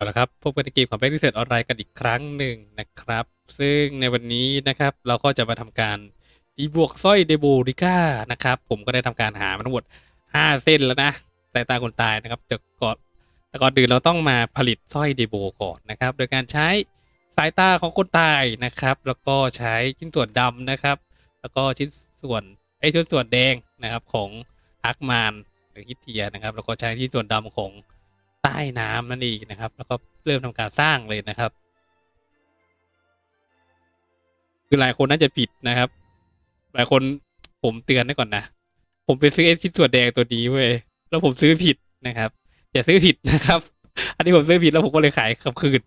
เอาละครับพบกันในเกมของ Back to Set ออนไลน์กันอีกครั้งหนึ่งนะครับ ซึ่งในวันนี้นะครับเราก็จะมาทำการตีบวกสร้อยเดโบริก้านะครับ ผมก็ได้ทำการหามาทั้งหมด 5 เส้นแล้วนะสายตาคนตายนะครับแต่ก่อนแต่ก่อนอื่นเราต้องมาผลิตสร้อยเดโบก่อนนะครับ โดยการใช้สายตาของคนตายนะครับ แล้วก็ใช้ชิ้นส่วนดำนะครับ แล้วก็ชิ้นส่วนไอ้ชิ้นส่วนแดงนะครับของอาร์คมานหรือฮิตเทียนะครับ แล้วก็ใช้ที่ส่วนดำของ ใต้น้ำนั่นเองนะครับ แล้วก็เริ่มทำการสร้างเลยนะครับ คือหลายคนน่าจะผิดนะครับ หลายคนผมเตือนไว้ก่อนนะ ผมไปซื้อไอ้ชิ้นส่วนแดงตัวนี้เว้ยแล้วผมซื้อผิดนะครับอย่าซื้อผิดนะครับ อันนี้ผมซื้อผิดแล้วผมก็เลยขายขับคืน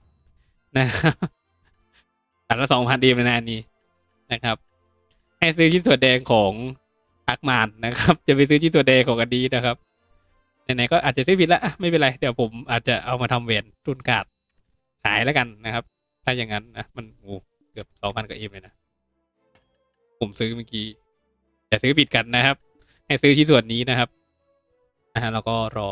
นะครับอันละสองพันดีมานานี้นะครับ ให้ซื้อชิ้นส่วนแดงของอักมานนะครับ จะไปซื้อชิ้นส่วนแดงของอันนี้นะครับ ไหนๆก็อาจจะซื้อผิดแล้วไม่เป็นไร เดี๋ยวผมอาจจะเอามาทำเวนทุนการ์ดขายแล้วกันนะครับ ถ้าอย่างนั้นนะมันโอ้เกือบสองพันกับเอ็มเลยนะ ผมซื้อเมื่อกี้แต่ซื้อผิดกันนะครับ ให้ซื้อชิ้นส่วนนี้นะครับอ่าแล้วก็รอ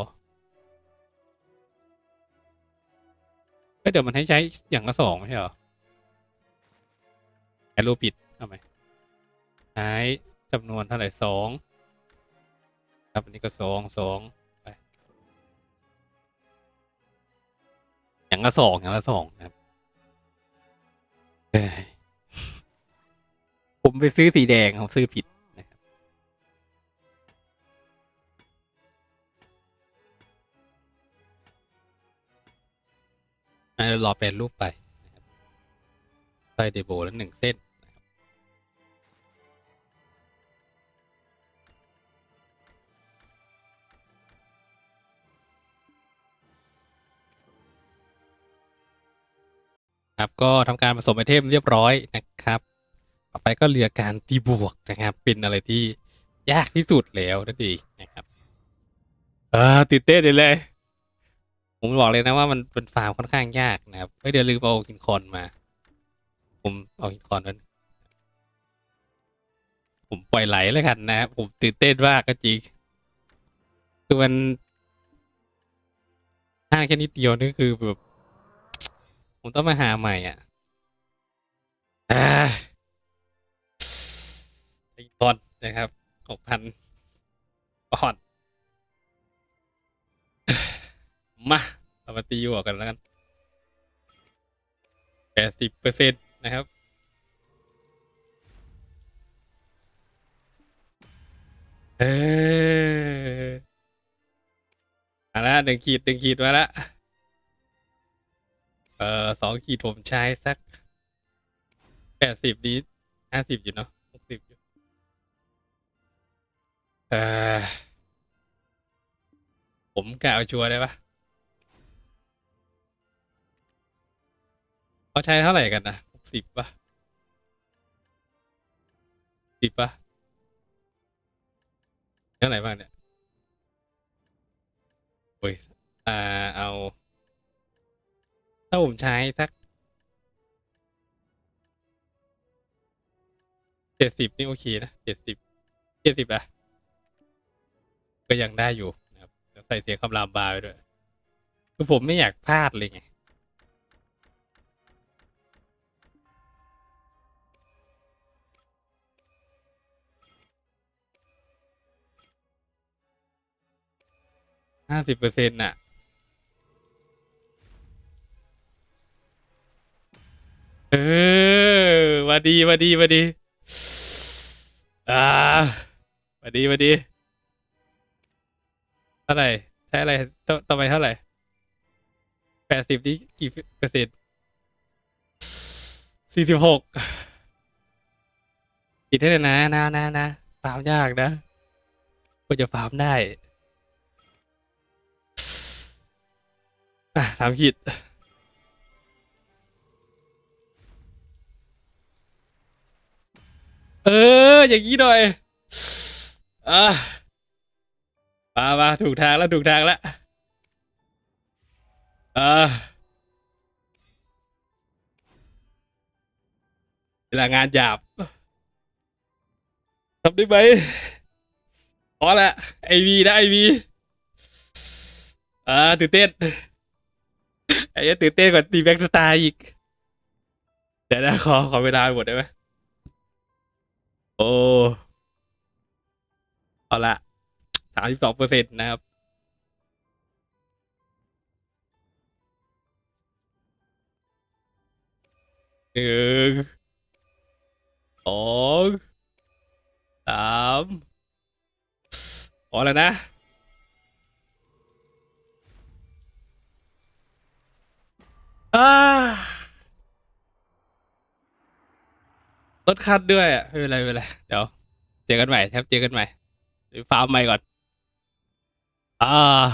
ก็เดี๋ยวมันให้ใช้อย่างละสองไม่ใช่เหรอแอรูปผิดทำไมใช้จำนวนเท่าไหร่สองครับอันนี้ก็สองสอง อย่างละสองอย่างละสองนะครับผมไปซื้อสีแดงผมซื้อผิดนะครับรอแปลรูปไปนะครับใส่เดโบแล้วหนึ่งเส้น นะครับ ก็ทำการผสมไอเทมเรียบร้อยนะครับ ต่อไปก็เหลือการตีบวกนะครับ เป็นอะไรที่ยากที่สุดแล้วนั่นเองนะครับเออติดเต้นเลย ผมบอกเลยนะว่ามันเป็นฟาร์มค่อนข้างยากนะครับเฮ้ยเดี๋ยวลืมเอากินคอนมา ผมเอากินคอนนั้นผมปล่อยไหลแล้วกันนะครับผมตื่นเต้นมากก็จริงคือมันห้างแค่นิดเดียวนี่คือแบบ ผมต้องมาหาใหม่อะอ่าไอ้ตอนนะครับหกพันปอนด์มาเรามาตีหัวกันแล้วกันแปดสิบเปอร์เซ็นต์นะครับเออมาละหนึ่งขีดหนึ่งขีดมาละ เออสองขีดผมใช้สักแปดสิบนี้ห้าสิบอยู่เนาะหกสิบอยู่เออผมกะเอาชัวร์ได้ปะเขาใช้เท่าไหร่กันนะหกสิบปะสิบปะเท่าไหร่บ้างเนี่ยโอ้ยอ่าเอา ถ้าผมใช้สักเจ็ดสิบนี่โอเคนะเจ็ดสิบเจ็ดสิบอะก็ยังได้อยู่นะครับใส่เสียงคำรามบาไปด้วยคือผมไม่อยากพลาดเลยไงห้าสิบเปอร์เซ็นต์น่ะ เออมาดีมาดีมาดีอ่ามาดีมาดีเท่าไหร่ใช้อะไรต่อต่อไปเท่าไหร่แปดสิบนี่กี่เปอร์เซ็นต์สี่สิบหกติดได้เลยนะนะนะนะฟาร์มยากนะก็จะฟาร์มได้อะสามขีด เออ อย่างนี้หน่อยอะมามาถูกทางแล้วถูกทางแล้วอ่าเวลางานหยาบทำได้ไหมพอละไอวีนะไอวีอ่าตื่นเต้นไอ้ตื่นเต้นกว่าตีแบ็กสตาร์อีก เดี๋ยวนะขอขอเวลาหมดได้ไหม โอ้เอาละสามสิบสองเปอร์เซ็นต์นะครับ หนึ่ง สอง สามพอแล้วนะ อ่า ลดคัดด้วยอะไม่เป็นไรไม่เป็นไรเดี๋ยวเจอกันใหม่แทบเจอกันใหม่ฟาร์มใหม่ก่อน อ่า